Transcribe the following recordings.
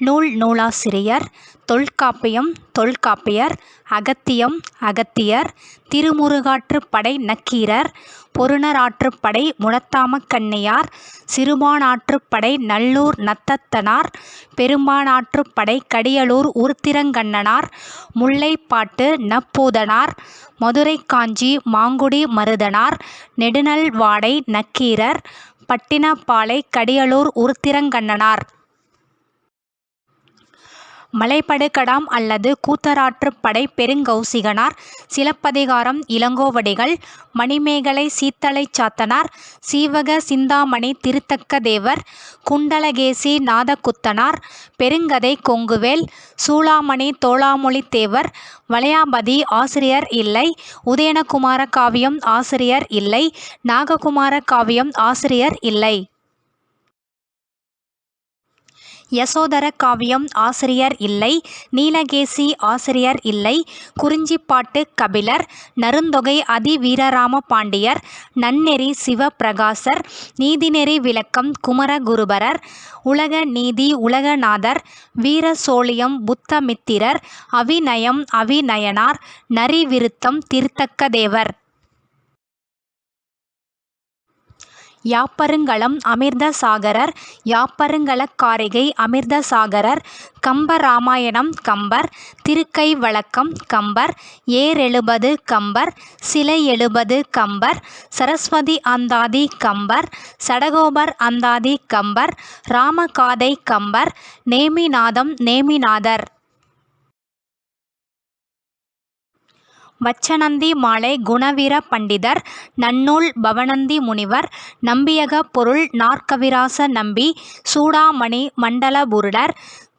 நூல் நூலாசிரியர் தொல்காப்பியம் தொல்காப்பியர் அகத்தியம் அகத்தியர் திருமுருகாற்றுப்படை நக்கீரர் பொருநராற்றுப்படை முனத்தாமக்கண்ணியார் சிறுபானாற்றுப்படை நல்லூர் நத்தத்தனார் பெரும்பானாற்றுப்படை கடியலூர் உருத்திரங்கண்ணனார் முல்லைப்பாட்டு நப்பூதனார் மதுரை காஞ்சி மாங்குடி மருதனார் நெடுநல்வாடை நக்கீரர் பட்டினப்பாலை கடியலூர் உருத்திரங்கண்ணனார். மலைபடுகடாம் அல்லது கூத்தராற்றுப்படை பெருங்கௌசிகனார் சிலப்பதிகாரம் இளங்கோவடிகள் மணிமேகலை சீத்தலைச் சாத்தனார் சீவக சிந்தாமணி திருத்தக்க தேவர் குண்டலகேசி நாதகுத்தனார் பெருங்கதை கொங்குவேல் சூளாமணி தோளாமொழித் தேவர் வளையாபதி ஆசிரியர் இல்லை உதயனகுமார காவியம் ஆசிரியர் இல்லை நாககுமார காவியம் ஆசிரியர் இல்லை. யசோதர காவியம் ஆசிரியர் இல்லை நீலகேசி ஆசிரியர் இல்லை குறிஞ்சிப்பாட்டு கபிலர் நருந்தொகை அதி வீரராம பாண்டியர் நன்னெறி சிவப்பிரகாசர் நீதிநெறி விளக்கம் குமரகுருபரர் உலக நீதி உலகநாதர் வீர சோழியம் புத்தமித்திரர் அவிநயம் அவிநயனார் நரிவிருத்தம் திருத்தக்கதேவர். யாப்பருங்கலம் அமிர்தசாகரர் யாப்பருங்கலக்காரிகை அமிர்தசாகரர் கம்பராமாயணம் கம்பர் திருக்கைவழக்கம் கம்பர் ஏரெழுபது கம்பர் சிலை எழுபது கம்பர் சரஸ்வதி அந்தாதி கம்பர் சடகோபர் அந்தாதி கம்பர் ராமகாதை கம்பர் நேமிநாதம் நேமிநாதர். வச்சனந்தி மாலை குணவீர பண்டிதர் நன்னூல் பவனந்தி முனிவர் நம்பியக பொருள் நாற்கவிராச நம்பி சூடாமணி மண்டலபுருடர்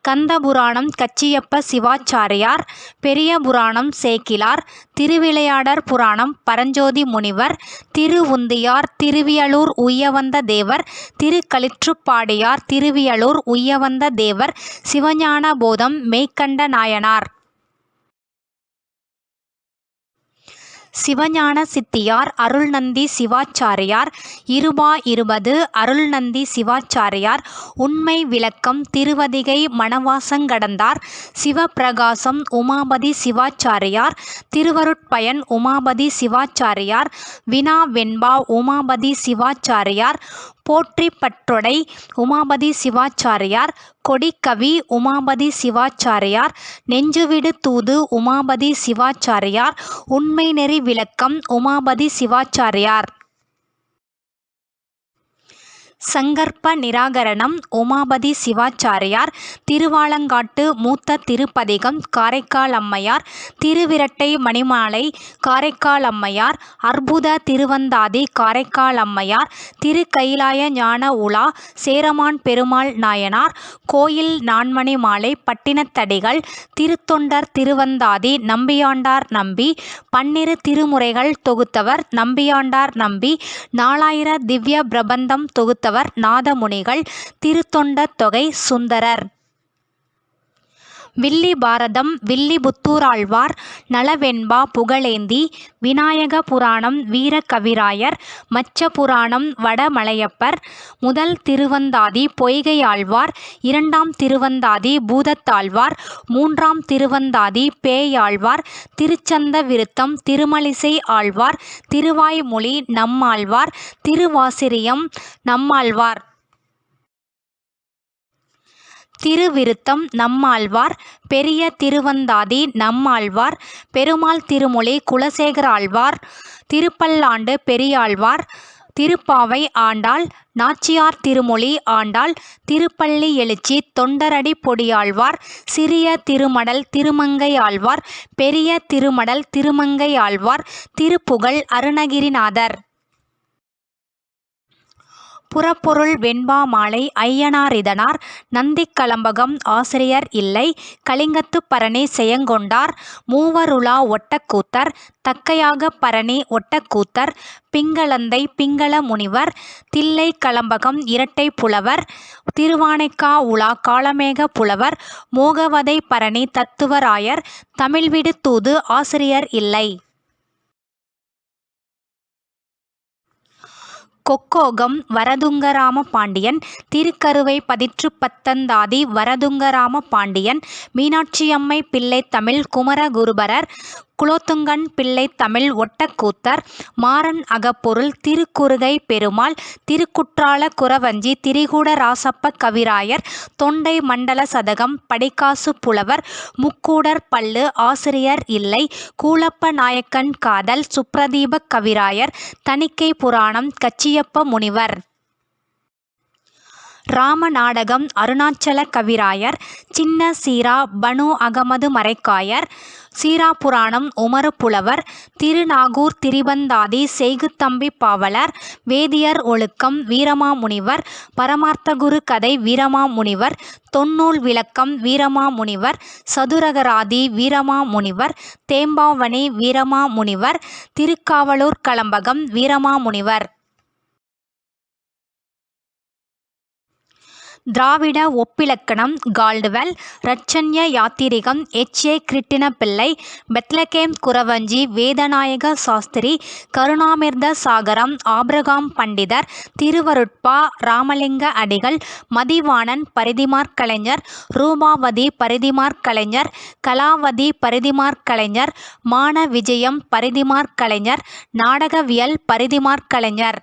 கந்தபுராணம் கச்சியப்ப சிவாச்சாரியார் பெரிய புராணம் சேக்கிலார் திருவிளையாடற் புராணம் பரஞ்சோதி முனிவர் திருவுந்தியார் திருவியலூர் உய்யவந்த தேவர் திருக்களிற்றுப்பாடியார் திருவியலூர் உய்யவந்த தேவர் சிவஞான போதம் மெய்கண்ட நாயனார். சிவஞான சித்தியார் அருள்நந்தி சிவாச்சாரியார் இருபா இருபது அருள்நந்தி சிவாச்சாரியார் உண்மை விளக்கம் திருவதிகை மணவாசங்கடந்தார் சிவப்பிரகாசம் உமாபதி சிவாச்சாரியார் திருவருட்பயன் உமாபதி சிவாச்சாரியார் வினா வெண்பா உமாபதி சிவாச்சாரியார் போற்றிப்பற்றொடை உமாபதி சிவாச்சாரியார் கொடிக்கவி உமாபதி சிவாச்சாரியார் நெஞ்சுவிடு தூது உமாபதி சிவாச்சாரியார் உண்மை நெறி விளக்கம் உமாபதி சிவாச்சாரியார். சங்கற்ப நிராகரணம் உமாபதி சிவாச்சாரியார் திருவாலங்காட்டு மூத்த திருப்பதிகம் காரைக்கால் அம்மையார் திருவிரட்டை மணிமாலை காரைக்கால் அம்மையார் அற்புத திருவந்தாதி காரைக்கால் அம்மையார் திருக்கயிலாய ஞான உலா சேரமான் பெருமாள் நாயனார் கோயில் நான்மணி மாலை பட்டினத்தடிகள் திருத்தொண்டர் திருவந்தாதி நம்பியாண்டார் நம்பி பன்னிரு திருமுறைகள் தொகுத்தவர் நம்பியாண்டார் நம்பி நாலாயிர திவ்ய பிரபந்தம் தொகுத்தவர் நாதமுனிகள் திருத்தொண்ட தொகை சுந்தரர். வில்லி பாரதம் வில்லிபுத்தூராழ்வார் நலவெண்பா புகழேந்தி விநாயக புராணம் வீரகவிராயர் மச்ச புராணம் வடமலையப்பர் முதல் திருவந்தாதி பொய்கையாழ்வார் இரண்டாம் திருவந்தாதி பூதத்தாழ்வார் மூன்றாம் திருவந்தாதி பேயாழ்வார் திருச்சந்த விருத்தம் திருமலிசை ஆழ்வார் திருவாய்மொழி நம்மாழ்வார் திருவாசிரியம் நம்மாழ்வார். திருவிருத்தம் நம்மாழ்வார் பெரிய திருவந்தாதி நம்மாழ்வார் பெருமாள் திருமொழி குலசேகர ஆழ்வார் திருப்பல்லாண்டு பெரியாழ்வார் திருப்பாவை ஆண்டாள் நாச்சியார் திருமொழி ஆண்டாள் திருப்பள்ளி எழுச்சி தொண்டரடி பொடியாழ்வார் சிறிய திருமடல் திருமங்கை ஆழ்வார் பெரிய திருமடல் திருமங்கை ஆழ்வார் திருப்புகழ் அருணகிரிநாதர். புறப்பொருள் வெண்பா மாலை ஐயனாரிதனார் நந்திக்கலம்பகம் ஆசிரியர் இல்லை கலிங்கத்துப் பரணி செயங்கொண்டார் மூவருலா ஒட்டக்கூத்தர் தக்கையாக பரணி ஒட்டக்கூத்தர் பிங்களந்தை பிங்கள முனிவர் தில்லை கலம்பகம் இரட்டை புலவர் திருவானைக்கா உலா காலமேக புலவர் மோகவதை பரணி தத்துவராயர் தமிழ்விடு தூது ஆசிரியர் இல்லை. கொக்கோகம் வரதுங்கராம பாண்டியன் திருக்கருவை பதிற்று பத்தந்தாதி வரதுங்கராம பாண்டியன் மீனாட்சியம்மை பிள்ளை தமிழ் குமரகுருபரர் குலோத்துங்கன் பிள்ளை தமிழ் ஒட்டக்கூத்தர் மாறன் அகப்பொருள் திருக்குறுகை பெருமாள் திருக்குற்றால குறவஞ்சி திரிகூட ராசப்ப கவிராயர் தொண்டை மண்டல சதகம் படிக்காசு புலவர் முக்கூடர் பல்லு ஆசிரியர் இல்லை கூலப்ப நாயக்கன் காதல் சுப்ரதீப கவிராயர் தணிக்கை புராணம் கச்சியப்ப முனிவர். ராம நாடகம் அருணாச்சல கவிராயர் சின்ன சீரா பனு அகமது மரைக்காயர் சீராபுராணம் உமரப்புலவர் திருநாகூர் திரிபந்தாதி செய்குத்தம்பி பாவலர் வேதியர் ஒழுக்கம் வீரமாமுனிவர் பரமார்த்தகுரு கதை வீரமாமுனிவர் தொன்னூல் விளக்கம் வீரமாமுனிவர் சதுரகராதி வீரமாமுனிவர் தேம்பாவணி வீரமாமுனிவர் திருக்காவலூர் கலம்பகம் வீரமாமுனிவர். திராவிட ஒப்பிலக்கணம் Caldwell Ratchanya Yathrigam H. A. Krishnapillai Bethlehem Kuravanji Vedanayaga Sastri Karunamirtha Sagaram Abraham Pandithar Thiruvarutpa Ramalinga அடிகள் மதிவாணன் பரிதிமார் கலைஞர் ரூபாவதி பரிதிமார் கலைஞர் கலாவதி பரிதிமார் கலைஞர் மான விஜயம் பரிதிமார் கலைஞர் நாடகவியல் பரிதிமார் கலைஞர்.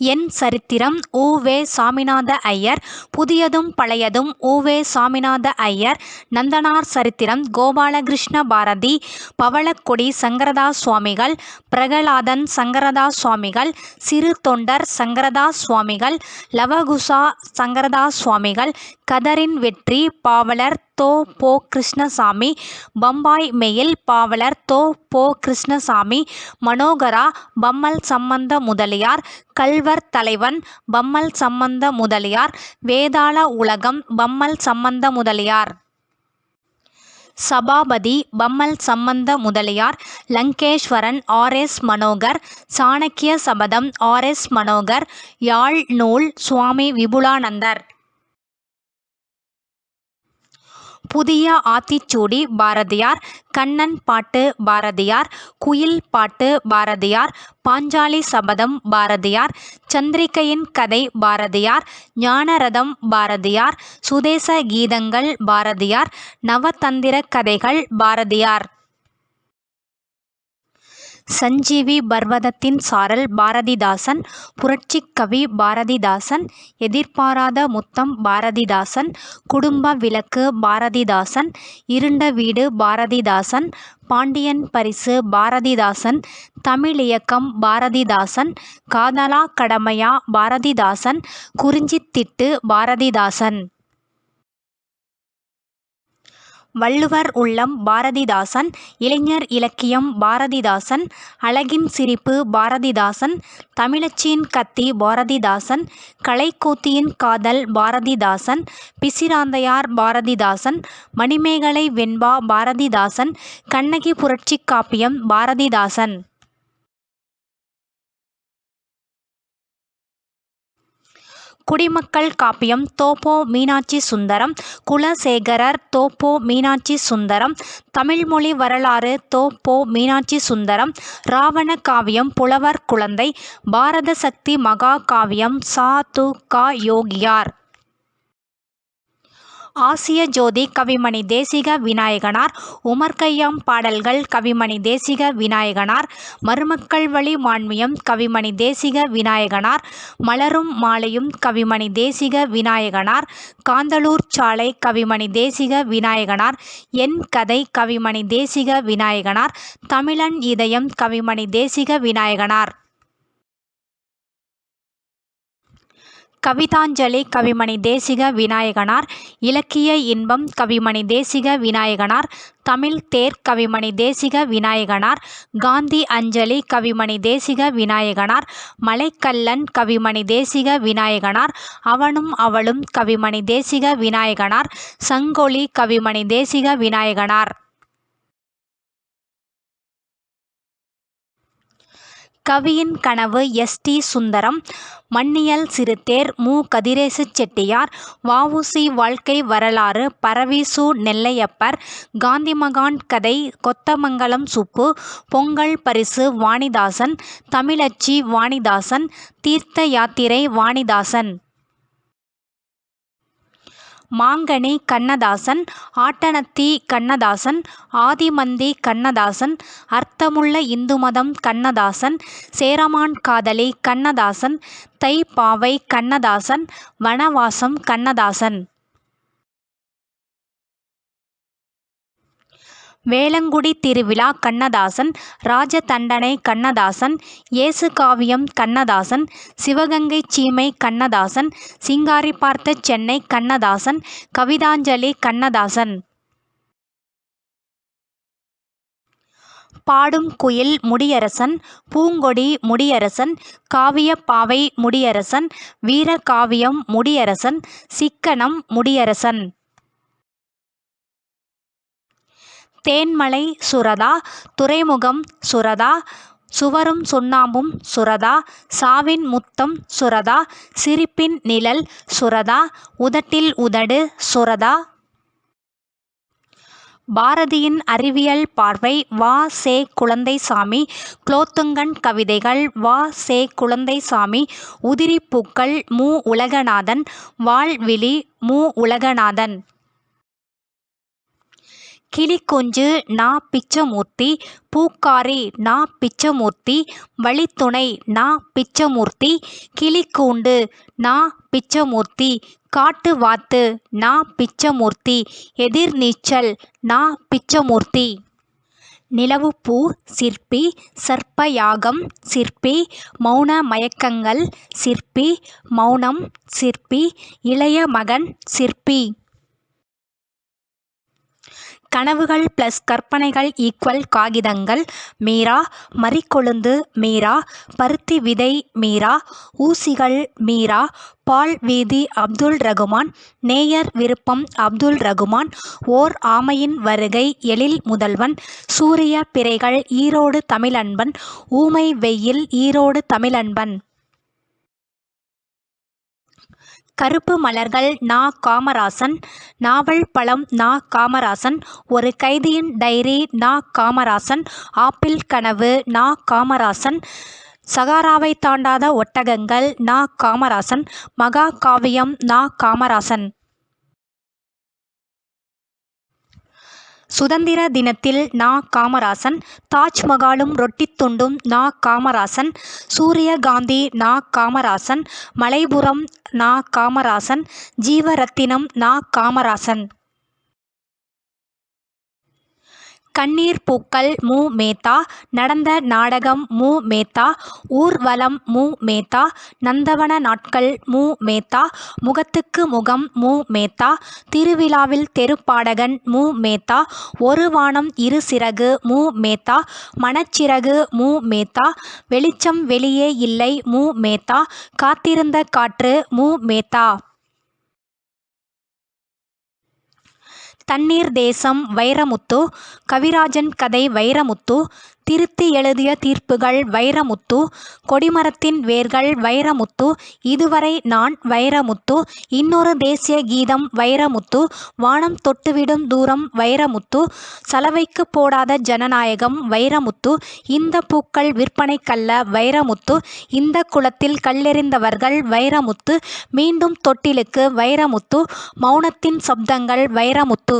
என் சரித்திரம் உ வே சாமிநாத ஐயர். புதியதும் பழையதும் உ வே சாமிநாத ஐயர். நந்தனார் சரித்திரம் கோபாலகிருஷ்ண பாரதி. பவளக்கொடி சங்கரதாஸ் சுவாமிகள் பிரகலாதன் சங்கரதாஸ் சுவாமிகள் சிறு தொண்டர் சங்கரதாஸ் சுவாமிகள் லவகுசா சங்கரதாஸ் சுவாமிகள் கதரின் வெற்றி பாவலர் தோ போ கிருஷ்ணசாமி. பம்பாய் மெயில் பாவலர் தோ போ கிருஷ்ணசாமி. மனோகரா பம்மல் சம்பந்த முதலியார். கல்வர் தலைவன் Pammal Sambandha Mudaliar. Vethala Ulagam Pammal Sambandha Mudaliar. Sabapathy Pammal Sambandha Mudaliar. Lankeswaran R S Manohar. Chanakya Sabatham R S Manohar. யாழ் நூல் சுவாமி விபுலானந்தர். புதிய ஆத்திச்சூடி பாரதியார் கண்ணன் பாட்டு பாரதியார் குயில் பாட்டு பாரதியார் பாஞ்சாலி சபதம் பாரதியார் சந்திரிகையின் கதை பாரதியார் ஞானரதம் பாரதியார் சுதேச கீதங்கள் பாரதியார் நவதந்திர கதைகள் பாரதியார். சஞ்சீவி பர்வதத்தின் சாரல் பாரதிதாசன் புரட்சிக் கவி பாரதிதாசன் எதிர்பாராத முத்தம் பாரதிதாசன் குடும்ப விளக்கு பாரதிதாசன் இருண்ட வீடு பாரதிதாசன் பாண்டியன் பரிசு பாரதிதாசன் தமிழியக்கம் பாரதிதாசன் காதலா கடமையா பாரதிதாசன் குறிஞ்சித்திட்டு பாரதிதாசன். வள்ளுவர் உள்ளம் பாரதிதாசன் இளைஞர் இலக்கியம் பாரதிதாசன் அழகின் சிரிப்பு பாரதிதாசன் தமிழச்சியின் கத்தி பாரதிதாசன் கலைக்கூத்தியின் காதல் பாரதிதாசன் பிசிராந்தையார் பாரதிதாசன் மணிமேகலை வெண்பா பாரதிதாசன் கண்ணகி புரட்சி காப்பியம் பாரதிதாசன். குடிமக்கள் காப்பியம் தோப்போ மீனாட்சி சுந்தரம் குலசேகரர் தோப்போ மீனாட்சி சுந்தரம் தமிழ்மொழி வரலாறு தோப்போ மீனாட்சி சுந்தரம் ராவண காவியம் புலவர் குழந்தை பாரத சக்தி மகா காவியம் சா து க யோகியார். ஆசிய ஜோதி கவிமணி தேசிக விநாயகனார் உமர்கையாம் பாடல்கள் கவிமணி தேசிக விநாயகனார் மருமக்கள் வழி மான்மியம் கவிமணி தேசிக விநாயகனார் மலரும் மாலையும் கவிமணி தேசிக விநாயகனார் காந்தலூர் சாலை கவிமணி தேசிக விநாயகனார் என் கதை கவிமணி தேசிக விநாயகனார் தமிழன் இதயம் கவிமணி தேசிக விநாயகனார். கவிதாஞ்சலி கவிமணி தேசிக விநாயகனார் இலக்கிய இன்பம் கவிமணி தேசிக விநாயகனார் தமிழ் தேர் கவிமணி தேசிக விநாயகனார் காந்தி அஞ்சலி கவிமணி தேசிக விநாயகனார் மலைக்கல்லன் கவிமணி தேசிக விநாயகனார் அவனும் அவளும் கவிமணி தேசிக விநாயகனார் சங்கொலி கவிமணி தேசிக விநாயகனார். கவியின் கனவு எஸ். டி. சுந்தரம் மன்னியல் சிறுதேர் மு. கதிரேசு செட்டியார் வ. உ. சி. வாழ்க்கை வரலாறு பரவிசு நெல்லையப்பர் நெல்லையப்பர் காந்திமகான் கதை கொத்தமங்கலம் சுப்பு பொங்கல் பரிசு வாணிதாசன் தமிழச்சி வாணிதாசன் தீர்த்த யாத்திரை வாணிதாசன் மாங்கனி கண்ணதாசன் ஆட்டனத்தி கண்ணதாசன் ஆதிமந்தி கண்ணதாசன் அர்த்தமுள்ள இந்துமதம் கண்ணதாசன் சேரமான் காதலி கண்ணதாசன் தைப்பாவை கண்ணதாசன் வனவாசம் கண்ணதாசன். வேலங்குடி திருவிழா கண்ணதாசன் ராஜதண்டனை கண்ணதாசன் இயேசு காவியம் கண்ணதாசன் சிவகங்கை சீமை கண்ணதாசன் சிங்காரி பார்த்த சென்னை கண்ணதாசன் கவிதாஞ்சலி கண்ணதாசன். பாடும் குயில் முடியரசன் பூங்கொடி முடியரசன் காவியப்பாவை முடியரசன் வீரகாவியம் முடியரசன் சிக்கனம் முடியரசன். தேன்மலை சுரதா துறைமுகம் சுரதா சுவரும் சுண்ணாம்பும் சுரதா சாவின் முத்தம் சுரதா சிரிப்பின் நிழல் சுரதா உதட்டில் உதடு சுரதா. பாரதியின் அறிவியல் பார்வை வா. சே. குழந்தைசாமி குலோத்துங்கன் கவிதைகள் வா. சே. குழந்தைசாமி உதிரிப்பூக்கள் மு. உலகநாதன் வாழ்விழி மு. உலகநாதன். கிளிக்குஞ்சு நா. பிச்சமூர்த்தி பூக்காரி நா. பிச்சமூர்த்தி வழித்துணை நா. பிச்சமூர்த்தி கிளிக்கூண்டு நா. பிச்சமூர்த்தி காட்டுவாத்து நா. பிச்சமூர்த்தி எதிர்நீச்சல் நா. பிச்சமூர்த்தி நிலவுப்பூ சிற்பி சர்ப்பயாகம் சிற்பி மௌன மயக்கங்கள் சிற்பி மௌனம் சிற்பி இளைய மகன் சிற்பி கனவுகள் ப்ளஸ் கற்பனைகள் ஈக்குவல் காகிதங்கள். மீரா மரிக்கொழுந்து மீரா பருத்தி விதை மீரா ஊசிகள் மீரா பால் வீதி அப்துல் ரகுமான் நேயர் விருப்பம் அப்துல் ரகுமான் ஓர் ஆமையின் வருகை எழில் முதல்வன் சூரிய பிறைகள் ஈரோடு தமிழன்பன் ஊமை வெயில் ஈரோடு தமிழன்பன். கருப்பு மலர்கள் நா. காமராசன் நாவல் பழம் நா. காமராசன் ஒரு கைதியின் டைரி நா. காமராசன் ஆப்பிள் கனவு நா. காமராசன் சகாராவை தாண்டாத ஒட்டகங்கள் நா. காமராசன் மகாகாவியம் நா. காமராசன் சுதந்திர தினத்தில் நா. காமராசன் தாஜ்மஹாலும் ரொட்டித் துண்டும் நா. காமராசன் சூரியகாந்தி நா. காமராசன் மலைபுரம் நா. காமராசன் ஜீவரத்தினம் நா. காமராசன் கண்ணீர் பூக்கள் மு. மேத்தா நடந்த நாடகம் மு. மேத்தா ஊர்வலம் மு. மேத்தா நந்தவன நாட்கள் மு. மேத்தா முகத்துக்கு முகம் மு. மேத்தா திருவிழாவில் தெருப்பாடகன் மு. மேத்தா ஒரு வானம் இரு சிறகு மு. மேத்தா மனச்சிறகு மு. மேத்தா வெளிச்சம் வெளியே இல்லை மு. மேத்தா காத்திருந்த காற்று மு. மேத்தா தண்ணீர் தேசம் வைரமுத்து கவிராஜன் கதை வைரமுத்து திருத்தி எழுதிய தீர்ப்புகள் வைரமுத்து கொடிமரத்தின் வேர்கள் வைரமுத்து இதுவரை நான் வைரமுத்து இன்னொரு தேசிய கீதம் வைரமுத்து வானம் தொட்டுவிடும் தூரம் வைரமுத்து சலவைக்கு போடாத ஜனநாயகம் வைரமுத்து இந்த பூக்கள் விற்பனைக்கல்ல வைரமுத்து இந்த குளத்தில் கல்லெறிந்தவர்கள் வைரமுத்து மீண்டும் தொட்டிலுக்கு வைரமுத்து மௌனத்தின் சப்தங்கள் வைரமுத்து.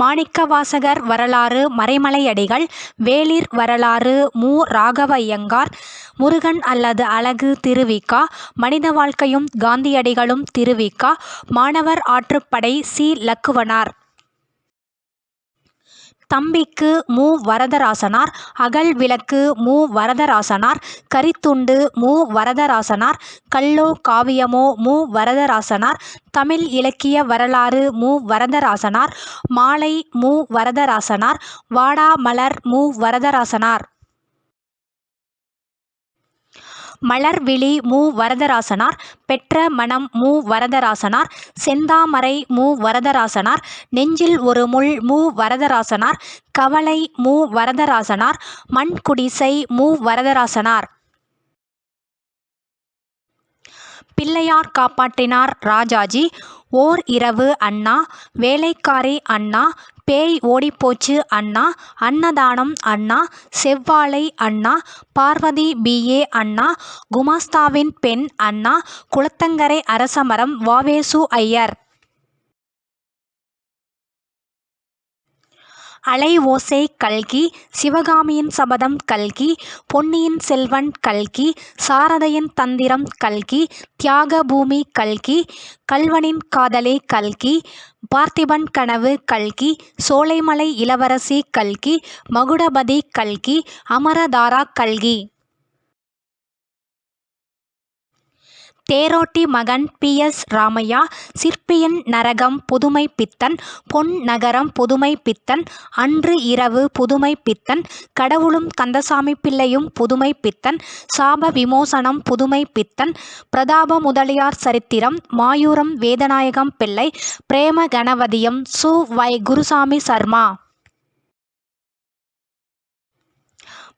மாணிக்கவாசகர் வரலாறு மறைமலையடிகள் வேளிர் வரலாறு மு. ராகவய்யங்கார் முருகன் அல்லது அழகு திருவிக்கா மனித வாழ்க்கையும் காந்தியடிகளும் திருவிக்கா மாணவர் ஆற்றுப்படை சி. லக்குவனார் தம்பிக்கு மு. வரதராசனார் அகல் விளக்கு மு. வரதராசனார் கரித்துண்டு மு. வரதராசனார் கல்லோ காவியமோ மு. வரதராசனார் தமிழ் இலக்கிய வரலாறு மு. வரதராசனார் மாலை மு. வரதராசனார் வாடாமலர் மு. வரதராசனார் மலர்விழி மு. வரதராசனார் பெற்ற மனம் மு. வரதராசனார் செந்தாமரை மு. வரதராசனார் நெஞ்சில் ஒரு முள் மு. வரதராசனார் கவலை மு. வரதராசனார் மண்குடிசை மு. வரதராசனார். பிள்ளையார் காப்பாற்றினார் ராஜாஜி ஓர் இரவு அண்ணா வேலைக்காரி அண்ணா பேய் ஓடிப்போச்சு அண்ணா. அன்னதானம் அண்ணா. செவ்வாழை அண்ணா. பார்வதி பிஏ அண்ணா. குமாஸ்தாவின் பெண் அண்ணா. குளத்தங்கரை அரசமரம். வாவேசு ஐயர். அலை ஓசை கல்கி சிவகாமியின் சபதம் கல்கி பொன்னியின் செல்வன் கல்கி சாரதையின் தந்திரம் கல்கி தியாக பூமி கல்கி கல்வனின் காதலே கல்கி பார்த்திபன் கனவு கல்கி சோலைமலை இளவரசி கல்கி மகுடபதி கல்கி அமரதாரா கல்கி. தேரோட்டி மகன் பி. எஸ். ராமையா சிற்பியின் நரகம் புதுமை பித்தன் பொன் நகரம் புதுமை பித்தன் அன்று இரவு புதுமை பித்தன் கடவுளும் கந்தசாமி பிள்ளையும் புதுமை பித்தன் சாப விமோசனம் புதுமை பித்தன் பிரதாப முதலியார் சரித்திரம் மாயூரம் வேதநாயகம் பிள்ளை பிரேம கணபதியம் சு. வை. குருசாமி சர்மா.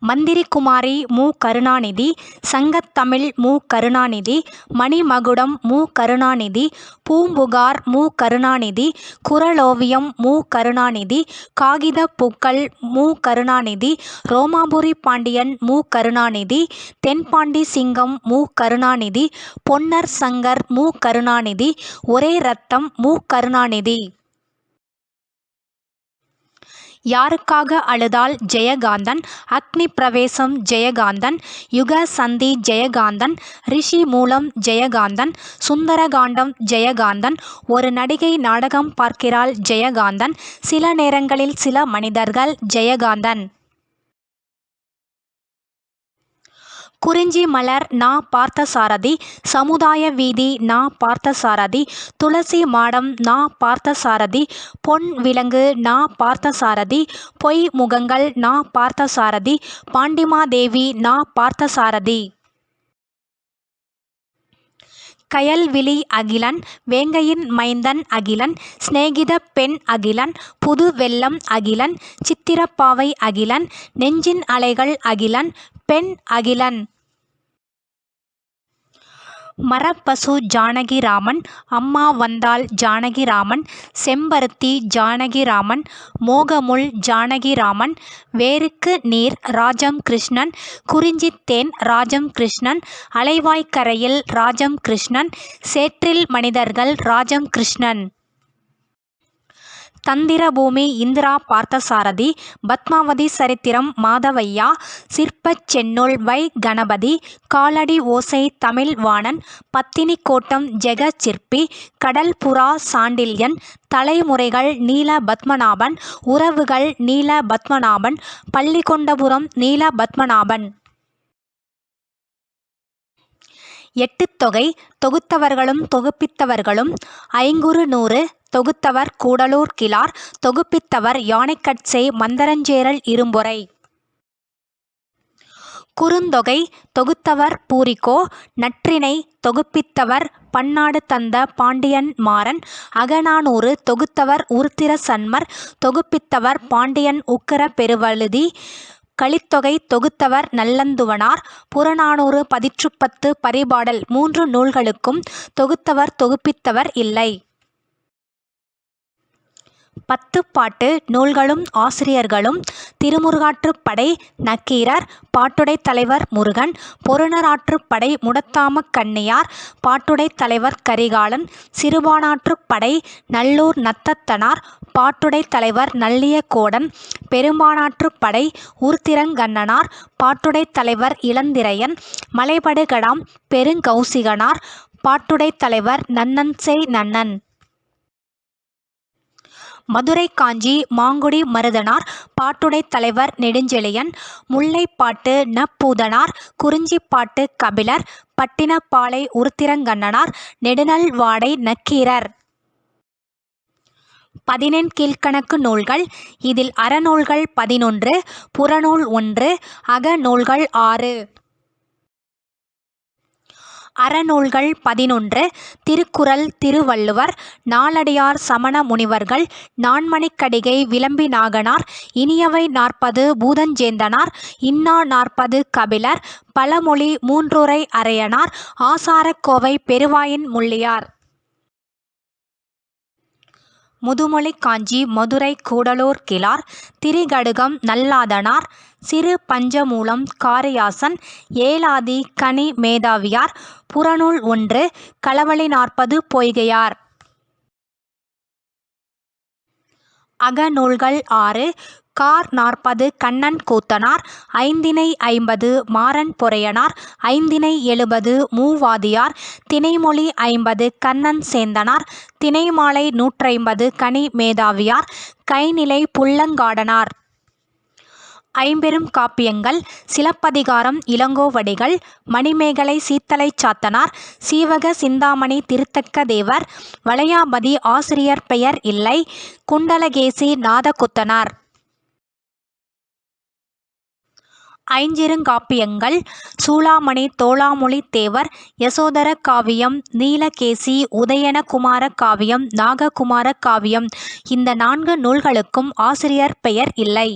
மந்திரிகுமாரி மு. கருணாநிதி சங்கத்தமிழ் மு. கருணாநிதி மணிமகுடம் மு. கருணாநிதி பூம்புகார் மு. கருணாநிதி குரலோவியம் மு. கருணாநிதி காகித பூக்கள் மு. கருணாநிதி ரோமாபுரி பாண்டியன் மு. கருணாநிதி தென்பாண்டி சிங்கம் மு. கருணாநிதி பொன்னர் சங்கர் மு. கருணாநிதி ஒரே ரத்தம் மு. கருணாநிதி. யாருக்காக அழுதால் ஜெயகாந்தன்? அக்னி பிரவேசம் ஜெயகாந்தன் யுக சந்தி ஜெயகாந்தன் ரிஷி மூலம் ஜெயகாந்தன் சுந்தரகாண்டம் ஜெயகாந்தன் ஒரு நடிகை நாடகம் பார்க்கிறாள் ஜெயகாந்தன் சில நேரங்களில் சில மனிதர்கள் ஜெயகாந்தன். குறிஞ்சி மலர் நா பார்த்தசாரதி சமுதாய வீதி நா பார்த்தசாரதி துளசி மாடம் நா பார்த்தசாரதி பொன் விலங்கு நா பார்த்தசாரதி பொய் முகங்கள் நா பார்த்தசாரதி பாண்டிமாதேவி நா பார்த்தசாரதி கயல்விழி அகிலன் வேங்கையின் மைந்தன் அகிலன் சிநேகித பெண் அகிலன் புது வெள்ளம் அகிலன் சித்திரப்பாவை அகிலன் நெஞ்சின் அலைகள் அகிலன் பெண் அகிலன். மரப்பசு ஜானகிராமன் அம்மா வந்தாள் ஜானகிராமன் செம்பருத்தி ஜானகிராமன் மோகமுள் ஜானகிராமன் வேருக்கு நீர் ராஜம் கிருஷ்ணன் குறிஞ்சித்தேன் ராஜம் கிருஷ்ணன் அலைவாய்க்கரையில் ராஜம் கிருஷ்ணன் சேற்றில் மனிதர்கள் ராஜம் கிருஷ்ணன் தந்திரபூமி இந்திரா பார்த்தசாரதி பத்மாவதி சரித்திரம் மாதவையா சிற்பச் செந்நூல் வை கணபதி காலடி ஓசை தமிழ் வாணன் பத்தினி கோட்டம் ஜெக சிற்பி கடல் புறா சாண்டில்யன் தலைமுறைகள் நீல பத்மநாபன் உறவுகள் நீல பத்மநாபன் பள்ளிகொண்டபுரம் நீல பத்மநாபன். எட்டுத்தொகை தொகுத்தவர்களும் தொகுப்பித்தவர்களும் ஐங்குறு நூறு தொகுத்தவர் கூடலூர் கிழார் தொகுப்பித்தவர் யானைக்கட்சே மந்தரஞ்சேரல் இரும்பொறை. குறுந்தொகை தொகுத்தவர் பூரிகோ நற்றினை தொகுப்பித்தவர் பன்னாடு தந்த பாண்டியன் மாறன் அகநானூறு தொகுத்தவர் உருத்திர சன்மர் தொகுப்பித்தவர் பாண்டியன் உக்கிர பெருவழுதி கலித்தொகை தொகுத்தவர் நல்லந்துவனார் புறநானூறு பதிற்றுப்பத்து பரிபாடல் மூன்று நூல்களுக்கும் தொகுத்தவர் தொகுப்பித்தவர் இல்லை. பத்துப்பாட்டு நூல்களும் ஆசிரியர்களும் திருமுருகாற்றுப்படை நக்கீரர் பாட்டுடை தலைவர் முருகன் பொருணராற்றுப்படை முடத்தாம கண்ணியார் பாட்டுடை தலைவர் கரிகாலன் சிறுபானாற்றுப்படை நல்லூர் நத்தத்தனார் பாட்டுடை தலைவர் நல்லிய கோடன் பெரும்பானாற்றுப்படை உருத்திரங்கண்ணனார் பாட்டுடை தலைவர் இளந்திரையன் மலைபடுகடாம் பெருங்கௌசிகனார் பாட்டுடைத் தலைவர் நன்னன்செய் நன்னன். மதுரை காஞ்சி மாங்குடி மருதனார் பாட்டுடை தலைவர் நெடுஞ்செழியன் முல்லைப்பாட்டு ந பூதனார் குறிஞ்சிப்பாட்டு கபிலர் பட்டினப்பாலை உருத்திரங்கண்ணனார் நெடுநல் வாடை நக்கீரர். பதினெண் கீழ்கணக்கு நூல்கள் இதில் அறநூல்கள் பதினொன்று புறநூல் ஒன்று அகநூல்கள் ஆறு. அறநூல்கள் பதினொன்று திருக்குறள் திருவள்ளுவர் நாலடியார் சமண முனிவர்கள் நான்மணிக்கடிகை விளம்பி நாகனார் இனியவை நாற்பது பூதஞ்சேந்தனார் இன்னா நாற்பது கபிலர் பழமொழி மூன்றுரை அரையனார் ஆசாரக்கோவை பெருவாயின் முள்ளியார். முதுமொழி காஞ்சி மதுரை கூடலூர் கிளார் திரிகடுகம் நல்லாதனார் சிறு பஞ்சமூலம் காரியாசன் ஏலாதி கனி மேதாவியார் புறநூல் ஒன்று களவழி நாற்பது பொய்கையார். அகநூல்கள் ஆறு கார் நாற்பது கண்ணன் கூத்தனார் ஐந்தினை ஐம்பது மாறன் பொறையனார் ஐந்தினை எழுபது மூவாதியார் திணைமொழி ஐம்பது கண்ணன் சேந்தனார் திணைமாலை நூற்றைம்பது கனி மேதாவியார் கைநிலை புல்லங்காடனார் ஐம்பெரும் காப்பியங்கள் சிலப்பதிகாரம் இளங்கோவடிகள் மணிமேகலை சீத்தலை சாத்தனார் சீவக சிந்தாமணி திருத்தக்க தேவர் வளையாபதி ஆசிரியர் பெயர் இல்லை குண்டலகேசி நாதகுத்தனார். ஐஞ்சிறுகாப்பியங்கள் சூளாமணி தோளாமொழி தேவர் யசோதர காவியம் நீலகேசி உதயனகுமார காவியம் நாககுமார காவியம் இந்த நான்கு நூல்களுக்கும் ஆசிரியர் பெயர் இல்லை.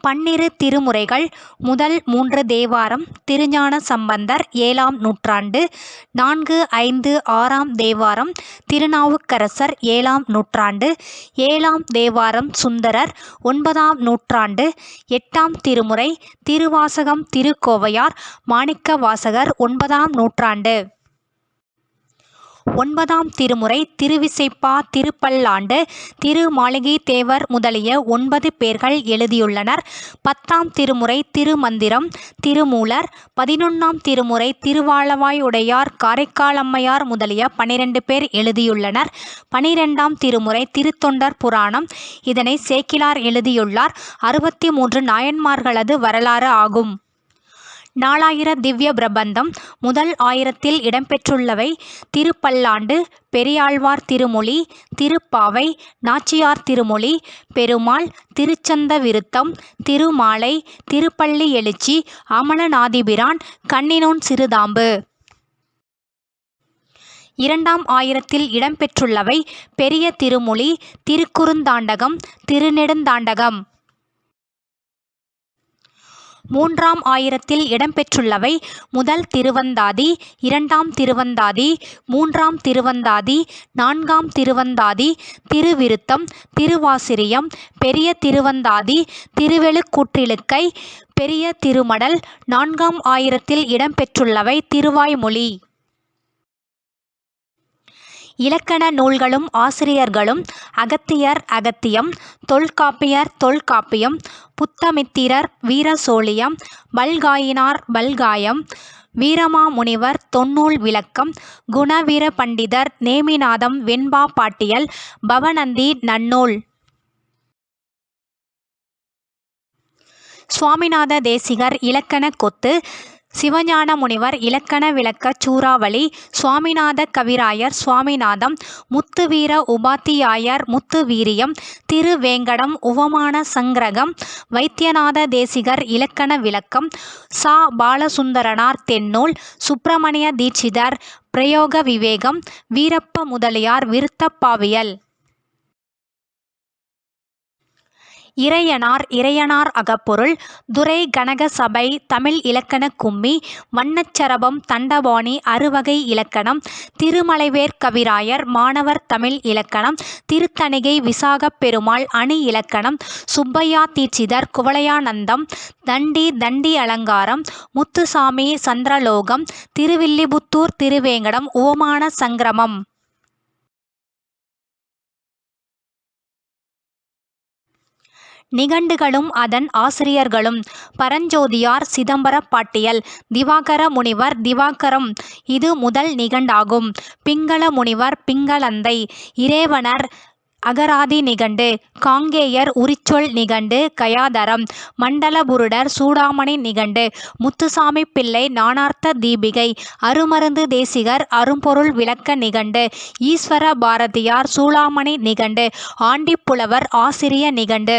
பன்னிரு திருமுறைகள் முதல் மூன்று தேவாரம் திருஞான சம்பந்தர் ஏழாம் நூற்றாண்டு நான்கு ஐந்து ஆறாம் தேவாரம் திருநாவுக்கரசர் ஏழாம் நூற்றாண்டு ஏழாம் தேவாரம் சுந்தரர் ஒன்பதாம் நூற்றாண்டு எட்டாம் திருமுறை திருவாசகம் திருக்கோவையார் மாணிக்க வாசகர் ஒன்பதாம் நூற்றாண்டு. ஒன்பதாம் திருமுறை திருவிசைப்பா திருப்பல்லாண்டு திருமாளிகை தேவர் முதலிய ஒன்பது பேர்கள் எழுதியுள்ளனர். பத்தாம் திருமுறை திருமந்திரம் திருமூலர் பதினொன்றாம் திருமுறை திருவாளவாய் உடையார் காரைக்காலம்மையார் முதலிய பனிரெண்டு பேர் எழுதியுள்ளனர். பனிரெண்டாம் திருமுறை திருத்தொண்டர் புராணம் இதனை சேக்கிலார் எழுதியுள்ளார். அறுபத்தி மூன்று நாயன்மார்களது வரலாறு ஆகும். நாலாயிர திவ்ய பிரபந்தம் முதல் ஆயிரத்தில் இடம்பெற்றுள்ளவை திருப்பல்லாண்டு பெரியாழ்வார் திருமொழி திருப்பாவை நாச்சியார் திருமொழி பெருமாள் திருச்சந்த விருத்தம் திருமாலை திருப்பள்ளி எழுச்சி அமலநாதிபிரான் கண்ணினோன் சிறுதாம்பு. இரண்டாம் ஆயிரத்தில் இடம்பெற்றுள்ளவை பெரிய திருமொழி திருக்குறுந்தாண்டகம் திருநெடுந்தாண்டகம். மூன்றாம் ஆயிரத்தில் இடம்பெற்றுள்ளவை. முதல் திருவந்தாதி இரண்டாம் திருவந்தாதி மூன்றாம் திருவந்தாதி நான்காம் திருவந்தாதி திருவிருத்தம் திருவாசிரியம் பெரிய திருவந்தாதி திருவெழுக்கூற்றிழுக்கை பெரிய திருமடல் நான்காம் ஆயிரத்தில் இடம்பெற்றுள்ளவை. திருவாய்மொழி. இலக்கண நூல்களும் ஆசிரியர்களும் அகத்தியர் அகத்தியம் தொல்காப்பியர் தொல்காப்பியம் புத்தமித்திரர் வீரசோழியம் பல்காயினார் பல்காயம் வீரமாமுனிவர் தொன்னூல் விளக்கம் குணவீர பண்டிதர் நேமிநாதம் வெண்பா பாட்டியல் பவநந்தி நன்னூல். சுவாமிநாத தேசிகர் இலக்கண கொத்து சிவஞான முனிவர் இலக்கண விளக்க சூறாவளி சுவாமிநாத கவிராயர் சுவாமிநாதம் முத்துவீர உபாத்தியாயர் முத்துவீரியம் திருவேங்கடம் உவமான சங்கிரகம் வைத்தியநாத தேசிகர் இலக்கண விளக்கம் சா. பாலசுந்தரனார் தென்னூல் சுப்பிரமணிய தீட்சிதர் பிரயோக விவேகம் வீரப்ப முதலியார் விருத்தப்பாவியல். இறையனார் இறையனார் அகப்பொருள் துரை கனக சபை தமிழ் இலக்கண கும்மி வண்ணச்சரபம் தண்டபாணி அறுவகை இலக்கணம் திருமலைவேர் கவிராயர் மாணவர் தமிழ் இலக்கணம் திருத்தணிகை விசாகப் பெருமாள் அணி இலக்கணம் சுப்பையா தீட்சிதர் குவளையானந்தம் தண்டி தண்டி அலங்காரம் முத்துசாமி சந்திரலோகம் திருவில்லிபுத்தூர் திருவேங்கடம் ஓமான சங்கிரமம். நிகண்டுகளும் அதன் ஆசிரியர்களும். பரஞ்சோதியார் சிதம்பர பாட்டியல் திவாகர முனிவர் திவாகரம் இது முதல் நிகண்டாகும். பிங்கள முனிவர் பிங்களந்தை இறைவனர் அகராதி நிகண்டு காங்கேயர் உரிச்சொல் நிகண்டு கயாதரம் மண்டலபுருடர் சூடாமணி நிகண்டு முத்துசாமி பிள்ளை நானார்த்த தீபிகை அருமருந்து தேசிகர் அரும்பொருள் விளக்க நிகண்டு ஈஸ்வர பாரதியார் சூளாமணி நிகண்டு ஆண்டிப்புலவர் ஆசிரிய நிகண்டு.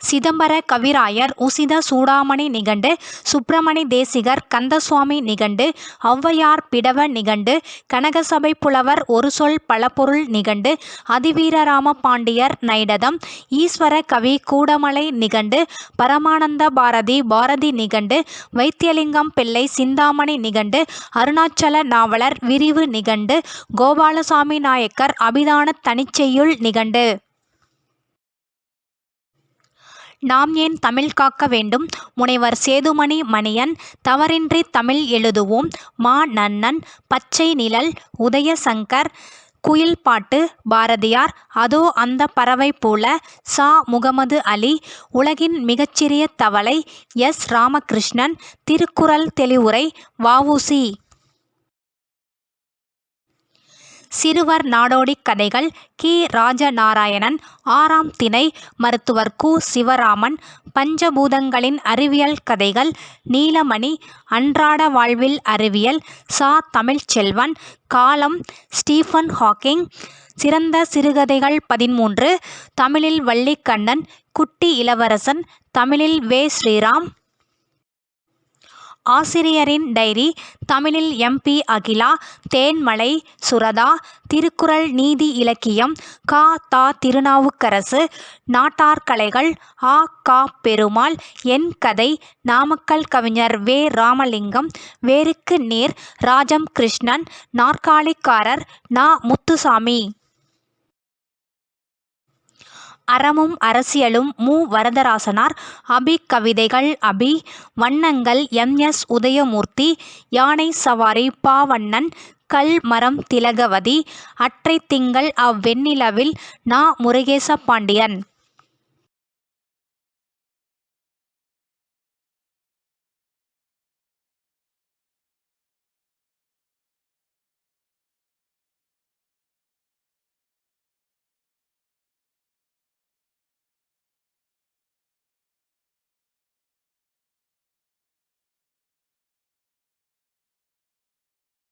சிதம்பர கவிராயர் உசித சூடாமணி நிகண்டு சுப்பிரமணி தேசிகர் கந்தசுவாமி நிகண்டு ஔவையார் பிடவ நிகண்டு கனகசபை புலவர் ஒரு சொல் பலபொருள் நிகண்டு அதிவீரராம பாண்டியர் நைடதம் ஈஸ்வர கவி கூடமலை நிகண்டு பரமானந்த பாரதி பாரதி நிகண்டு வைத்தியலிங்கம் பிள்ளை சிந்தாமணி நிகண்டு அருணாச்சல நாவலர் விரிவு நிகண்டு கோபாலசாமி நாயக்கர் அபிதான தனிச்செய்யுள் நிகண்டு. நாம் ஏன் தமிழ் காக்க வேண்டும்? முனைவர் சேதுமணி மணியன் தவறின்றி தமிழ் எழுதுவோம். மா நன்னன் பச்சை நிழல் உதயசங்கர் குயில் பாட்டு பாரதியார் அதோ அந்த பறவை போல சா முகமது அலி உலகின் மிகச்சிறிய தவளை எஸ் ராமகிருஷ்ணன் திருக்குறள் தெளிவுரை வவுசி சிறுவர் நாடோடி கதைகள் கி. ராஜநாராயணன் ஆறாம் திணை மருத்துவர் கு. சிவராமன் பஞ்சபூதங்களின் அறிவியல் கதைகள் நீலமணி அன்றாட வாழ்வில் அறிவியல் சா. தமிழ்ச்செல்வன் காலம் ஸ்டீஃபன் ஹாக்கிங் சிறந்த சிறுகதைகள் பதிமூன்று தமிழில் வள்ளிக்கண்ணன் குட்டி இளவரசன் தமிழில் வே. ஸ்ரீராம் ஆசிரியரின் டைரி தமிழில் எம்பி அகிலா தேன்மலை சுரதா திருக்குறள் நீதி இலக்கியம் கா. தா. திருநாவுக்கரசு நாட்டார் கலைகள் ஆ. கா. பெருமாள் என். கதை நாமக்கல் கவிஞர் வே. ராமலிங்கம் வேருக்கு நேர் ராஜம் கிருஷ்ணன் நாற்காலிக்காரர் நா. முத்துசாமி. அறமும் அரசியலும் மு. வரதராசனார். அபி கவிதைகள் அபி. வண்ணங்கள் எம். எஸ். உதயமூர்த்தி. யானை சவாரி பாவண்ணன். கல் மரம் திலகவதி. அற்றை திங்கள் அவ்வெண்ணிலவில் நா. முருகேச பாண்டியன்.